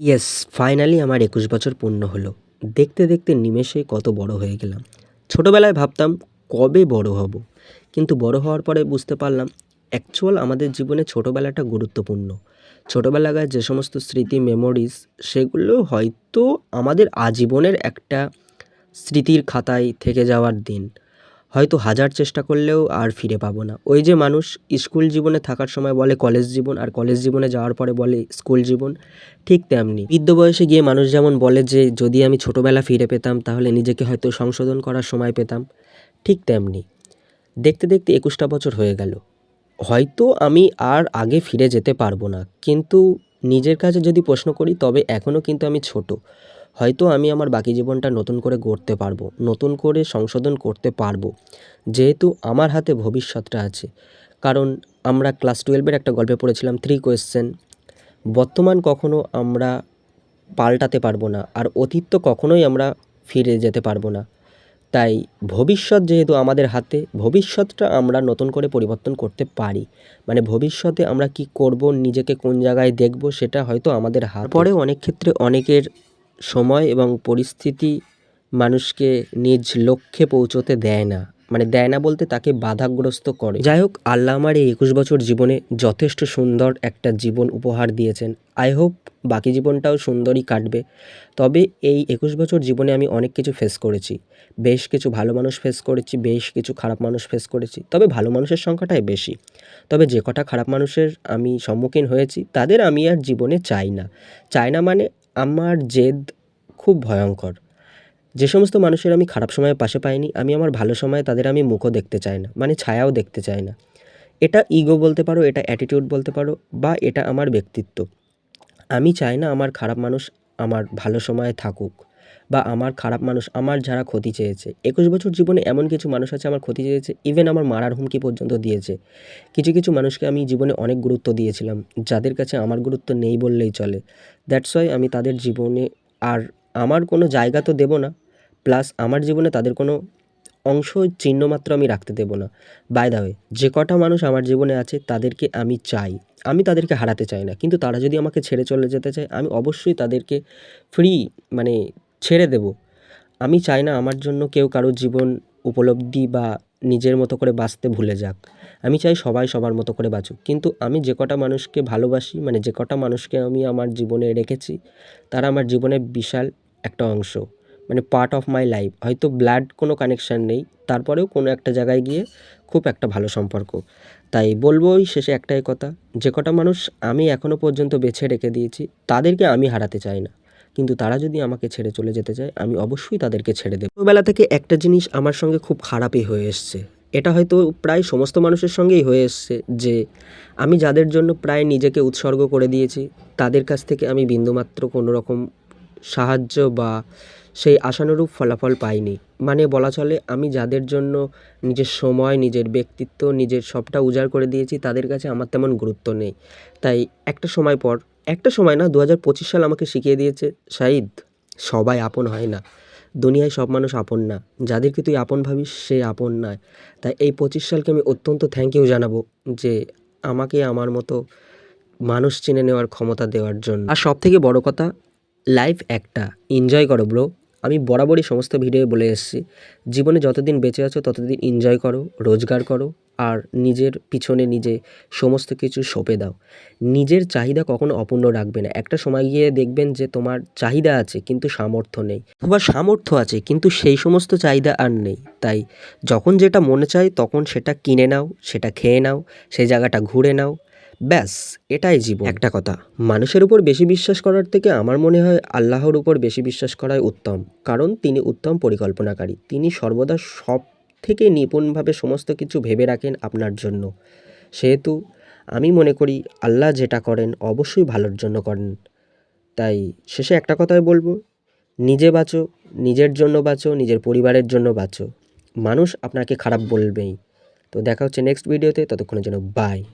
Yes finally আমার একুশ বছর পূর্ণ হলো। দেখতে দেখতে নিমেষে কত বড় হয়ে গেলাম। ছোটোবেলায় ভাবতাম, কবে বড় হব? কিন্তু বড় হওয়ার পরে বুঝতে পারলাম অ্যাকচুয়াল আমাদের জীবনে ছোটোবেলাটা গুরুত্বপূর্ণ। ছোটোবেলাকার যে সমস্ত স্মৃতি মেমোরিজ সেগুলো হয়তো আমাদের আজীবনের একটা স্মৃতির খাতায় থেকে যাওয়ার দিন। হয়তো হাজার চেষ্টা করলেও আর ফিরে পাবো না। ওই যে মানুষ স্কুল জীবনে থাকার সময় বলে কলেজ জীবন, আর কলেজ জীবনে যাওয়ার পরে বলে স্কুল জীবন, ঠিক তেমনি। বৃদ্ধ বয়সে গিয়ে মানুষ যেমন বলে যে, যদি আমি ছোটোবেলা ফিরে পেতাম, তাহলে নিজেকে হয়তো সংশোধন করার সময় পেতাম। ঠিক তেমনি। দেখতে দেখতে একুশটা বছর হয়ে গেল। হয়তো আমি আর আগে ফিরে যেতে পারব না, কিন্তু নিজের কাছে যদি প্রশ্ন করি, তবে এখনও কিন্তু আমি ছোট। হয়তো আমি আমার বাকি জীবনটা নতুন করে গড়তে পারব, নতুন করে সংশোধন করতে পারব, যেহেতু আমার হাতে ভবিষ্যৎটা আছে। কারণ আমরা ক্লাস টুয়েলভের একটা গল্পে পড়েছিলাম থ্রি কোয়েশ্চেন বর্তমান কখনো আমরা পাল্টাতে পারব না, আর অতীত তো কখনোই আমরা ফিরে যেতে পারব না। তাই ভবিষ্যৎ যেহেতু আমাদের হাতে, ভবিষ্যৎটা আমরা নতুন করে পরিবর্তন করতে পারি। মানে ভবিষ্যতে আমরা কি করব, নিজেকে কোন জায়গায় দেখব, সেটা হয়তো আমাদের হাত। পরে অনেক ক্ষেত্রে অনেকের সময় এবং পরিস্থিতি মানুষকে নিজ লক্ষ্যে পৌঁছোতে দেয় না। মানে দেয় না বলতে তাকে বাধাগ্রস্ত করে। যাই হোক, আল্লাহ আমার এই একুশ বছর জীবনে যথেষ্ট সুন্দর একটা জীবন উপহার দিয়েছেন। আই হোপ বাকি জীবনটাও সুন্দরই কাটবে। তবে এই একুশ বছর জীবনে আমি অনেক কিছু ফেস করেছি। বেশ কিছু ভালো মানুষ ফেস করেছি, বেশ কিছু খারাপ মানুষ ফেস করেছি। তবে ভালো মানুষের সংখ্যাটাই বেশি। তবে যে কটা খারাপ মানুষের আমি সম্মুখীন হয়েছি, তাদের আমি আর জীবনে চাই না। চাই না মানে আমার জেদ খুব ভয়ঙ্কর। যে সমস্ত মানুষের আমি খারাপ সময়ে পাশে পাইনি, আমি আমার ভালো সময়ে তাদের আমি মুখও দেখতে চাই না মানে ছায়াও দেখতে চাই না। এটা ইগো বলতে পারো, এটা অ্যাটিটিউড বলতে পারো, বা এটা আমার ব্যক্তিত্ব। আমি চাই না আমার খারাপ মানুষ আমার ভালো সময়ে থাকুক। বা আমার খারাপ মানুষ, আমার যারা ক্ষতি চেয়েছে। একুশ বছর জীবনে এমন কিছু মানুষ আছে আমার ক্ষতি চেয়েছে ইভেন আমার মারার হুমকি পর্যন্ত দিয়েছে। কিছু কিছু মানুষকে আমি জীবনে অনেক গুরুত্ব দিয়েছিলাম, যাদের কাছে আমার গুরুত্ব নেই বললেই চলে। দ্যাটস ওয়াই আমি তাদের জীবনে আর আমার কোনো জায়গা তো দেবো না প্লাস আমার জীবনে তাদের কোনো অংশ চিহ্ন মাত্র আমি রাখতে দেবো না। বাই দা ওয়ে যে কটা মানুষ আমার জীবনে আছে, তাদেরকে আমি চাই। আমি তাদেরকে হারাতে চাই না, কিন্তু তারা যদি আমাকে ছেড়ে চলে যেতে চায়, আমি অবশ্যই তাদেরকে ফ্রি মানে ছেড়ে দেব। আমি চাই না আমার জন্য কেউ কারও জীবন উপলব্ধি বা নিজের মতো করে বাঁচতে ভুলে যাক। আমি চাই সবাই সবার মতো করে বাঁচুক। কিন্তু আমি যে কটা মানুষকে ভালোবাসি মানে যে কটা মানুষকে আমি আমার জীবনে রেখেছি, তারা আমার জীবনের বিশাল একটা অংশ। মানে পার্ট অফ মাই লাইফ হয়তো ব্লাড কোনো কানেকশান নেই, তারপরেও কোনো একটা জায়গায় গিয়ে খুব একটা ভালো সম্পর্ক। তাই বলব ওই শেষে একটাই কথা, যে কটা মানুষ আমি এখনও পর্যন্ত বেছে রেখে দিয়েছি, তাদেরকে আমি হারাতে চাই না। কিন্তু তারা যদি আমাকে ছেড়ে চলে যেতে চায়, আমি অবশ্যই তাদেরকে ছেড়ে দেবো। ছোটোবেলা থেকে একটা জিনিস আমার সঙ্গে খুব খারাপই হয়ে এসছে। এটা হয়তো প্রায় সমস্ত মানুষের সঙ্গেই হয়ে এসছে যে, আমি যাদের জন্য প্রায় নিজেকে উৎসর্গ করে দিয়েছি, তাদের কাছ থেকে আমি বিন্দুমাত্র কোনো রকম সাহায্য বা সেই আশানুরূপ ফলাফল পাইনি। মানে বলা চলে, আমি যাদের জন্য নিজের সময়, নিজের ব্যক্তিত্ব, নিজের সবটা উজাড় করে দিয়েছি, তাদের কাছে আমার তেমন গুরুত্ব নেই। তাই একটা সময় পর, একটা সময় না দু হাজার পঁচিশ সাল আমাকে শিখিয়ে দিয়েছে, শাহিদ, সবাই আপন হয় না। দুনিয়ায় সব মানুষ আপন না। যাদেরকে তুই আপন ভাবিস, সে আপন নয়। তাই এই পঁচিশ সালকে আমি অত্যন্ত থ্যাংক ইউ জানাব যে আমাকে আমার মতো মানুষ চিনে নেওয়ার ক্ষমতা দেওয়ার জন্য। আর সব থেকে বড় কথা লাইফ একটা। এনজয় করো ব্রো আমি বরাবরই সমস্ত ভিডিও বলে এসেছি। জীবনে যতদিন বেঁচে আছো, ততদিন এনজয় করো, রোজগার করো, আর নিজের পিছনে নিজে সমস্ত কিছু সঁপে দাও। নিজের চাহিদা কখনো অপূর্ণ রাখবে না। একটা সময় গিয়ে দেখবেন যে তোমার চাহিদা আছে, কিন্তু সামর্থ্য নেই। বা সামর্থ্য আছে, কিন্তু সেই সমস্ত চাহিদা আর নেই। তাই যখন যেটা মনে চায় তখন সেটা কিনে নাও, সেটা খেয়ে নাও, সেই জায়গাটা ঘুরে নাও। ব্যাস, এটাই জীবন। একটা কথা, মানুষের উপর বেশি বিশ্বাস করার থেকে আমার মনে হয় আল্লাহর উপর বেশি বিশ্বাস করাই উত্তম। কারণ তিনি উত্তম পরিকল্পনাকারী, তিনি সর্বদা সব থেকে নিপুণভাবে সমস্ত কিছু ভেবে রাখেন আপনার জন্য। সেহেতু আমি মনে করি আল্লাহ যেটা করেন অবশ্যই ভালোর জন্য করেন। তাই শেষে একটা কথাই বলব, নিজে বাঁচো, নিজের জন্য বাঁচো, নিজের পরিবারের জন্য বাঁচো। মানুষ আপনাকে খারাপ বলবেই। তো দেখা হচ্ছে নেক্সট ভিডিওতে ততক্ষণের জন্য বাই